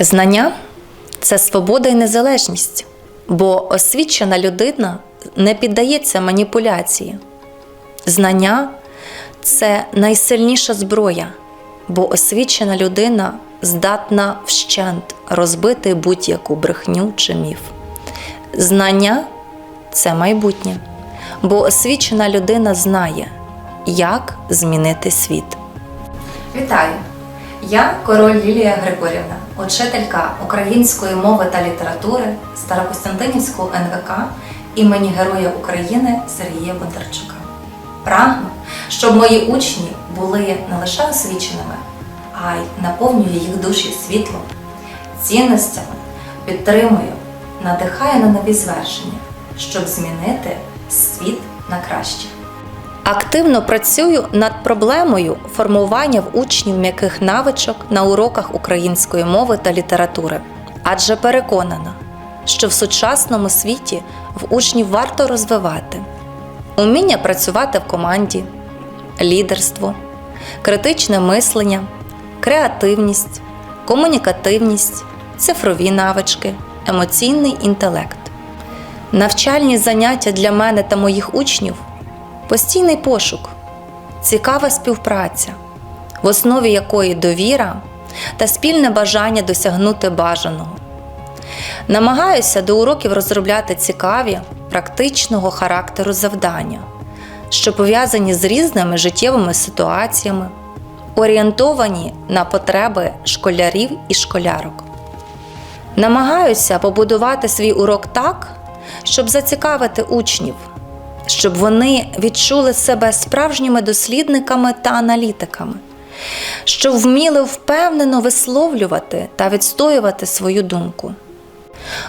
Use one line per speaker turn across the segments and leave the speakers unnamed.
Знання це свобода і незалежність, бо освічена людина не піддається маніпуляції. Знання це найсильніша зброя, бо освічена людина здатна вщент розбити будь-яку брехню чи міф. Знання це майбутнє, бо освічена людина знає, як змінити світ. Вітаю! Я король Лілія Григорівна, учителька української мови та літератури Старокостянтинівського НВК імені Героя України Сергія Бондарчука. Прагну, щоб мої учні були не лише освіченими, а й наповнюю їх душі світлом, цінностями, підтримую, надихаю на нові звершення, щоб змінити світ на краще. Активно працюю над проблемою формування в учнів м'яких навичок на уроках української мови та літератури, адже переконана, що в сучасному світі в учнів варто розвивати уміння працювати в команді, лідерство, критичне мислення, креативність, комунікативність, цифрові навички, емоційний інтелект. Навчальні заняття для мене та моїх учнів постійний пошук, цікава співпраця, в основі якої довіра та спільне бажання досягнути бажаного. Намагаюся до уроків розробляти цікаві, практичного характеру завдання, що пов'язані з різними життєвими ситуаціями, орієнтовані на потреби школярів і школярок. Намагаюся побудувати свій урок так, щоб зацікавити учнів, щоб вони відчули себе справжніми дослідниками та аналітиками, щоб вміли впевнено висловлювати та відстоювати свою думку.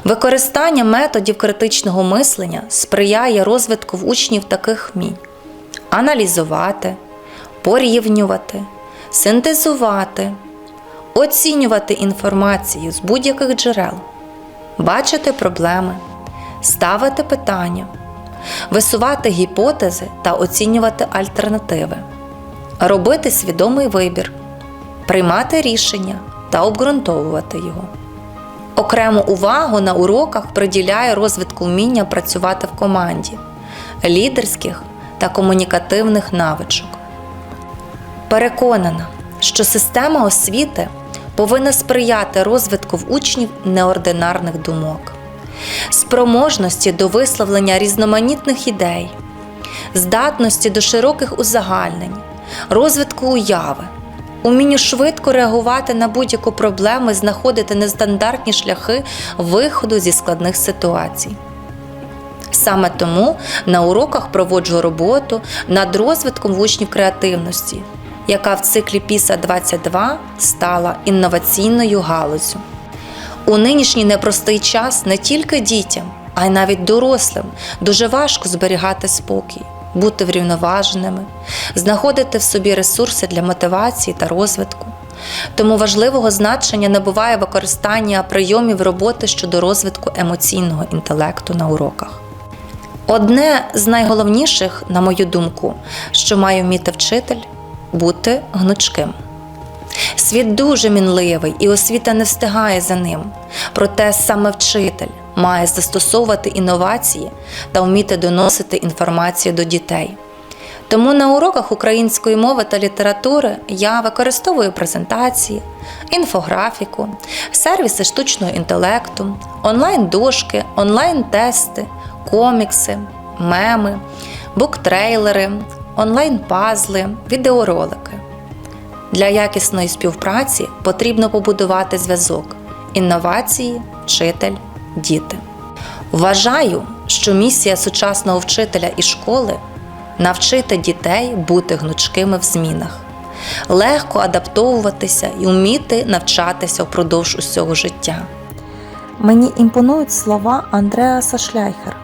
Використання методів критичного мислення сприяє розвитку в учнів таких вмінь: аналізувати, порівнювати, синтезувати, оцінювати інформацію з будь-яких джерел, бачити проблеми, ставити питання, висувати гіпотези та оцінювати альтернативи, робити свідомий вибір, приймати рішення та обґрунтовувати його. Окрему увагу на уроках приділяє розвитку вміння працювати в команді, лідерських та комунікативних навичок. Переконана, що система освіти повинна сприяти розвитку в учнів неординарних думок, спроможності до висловлення різноманітних ідей, здатності до широких узагальнень, розвитку уяви, умінню швидко реагувати на будь-яку проблему і знаходити нестандартні шляхи виходу зі складних ситуацій. Саме тому на уроках проводжу роботу над розвитком в учнів креативності, яка в циклі ПІСА 22 стала інноваційною галузю. У нинішній непростий час не тільки дітям, а й навіть дорослим дуже важко зберігати спокій, бути врівноваженими, знаходити в собі ресурси для мотивації та розвитку. Тому важливого значення набуває використання прийомів роботи щодо розвитку емоційного інтелекту на уроках. Одне з найголовніших, на мою думку, що має вміти вчитель бути гнучким. Світ дуже мінливий і освіта не встигає за ним. Проте саме вчитель має застосовувати інновації та вміти доносити інформацію до дітей. Тому на уроках української мови та літератури я використовую презентації, інфографіку, сервіси штучного інтелекту, онлайн-дошки, онлайн-тести, комікси, меми, буктрейлери, онлайн-пазли, відеоролики. Для якісної співпраці потрібно побудувати зв'язок інновації, вчитель, діти. Вважаю, що місія сучасного вчителя і школи навчити дітей бути гнучкими в змінах, легко адаптовуватися і вміти навчатися впродовж усього життя.
Мені імпонують слова Андреаса Шляйхера.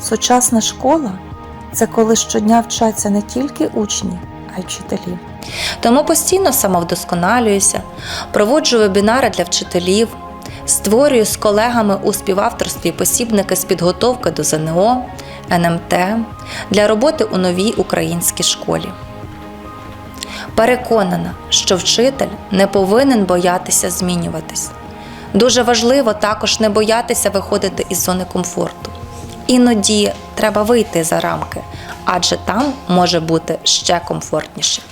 Сучасна школа це коли щодня вчаться не тільки учні, й вчителі.
Тому постійно самовдосконалююся, проводжу вебінари для вчителів, створюю з колегами у співавторстві посібники з підготовки до ЗНО, НМТ для роботи у новій українській школі. Переконана, що вчитель не повинен боятися змінюватись. Дуже важливо також не боятися виходити із зони комфорту. Іноді треба вийти за рамки, адже там може бути ще комфортніше.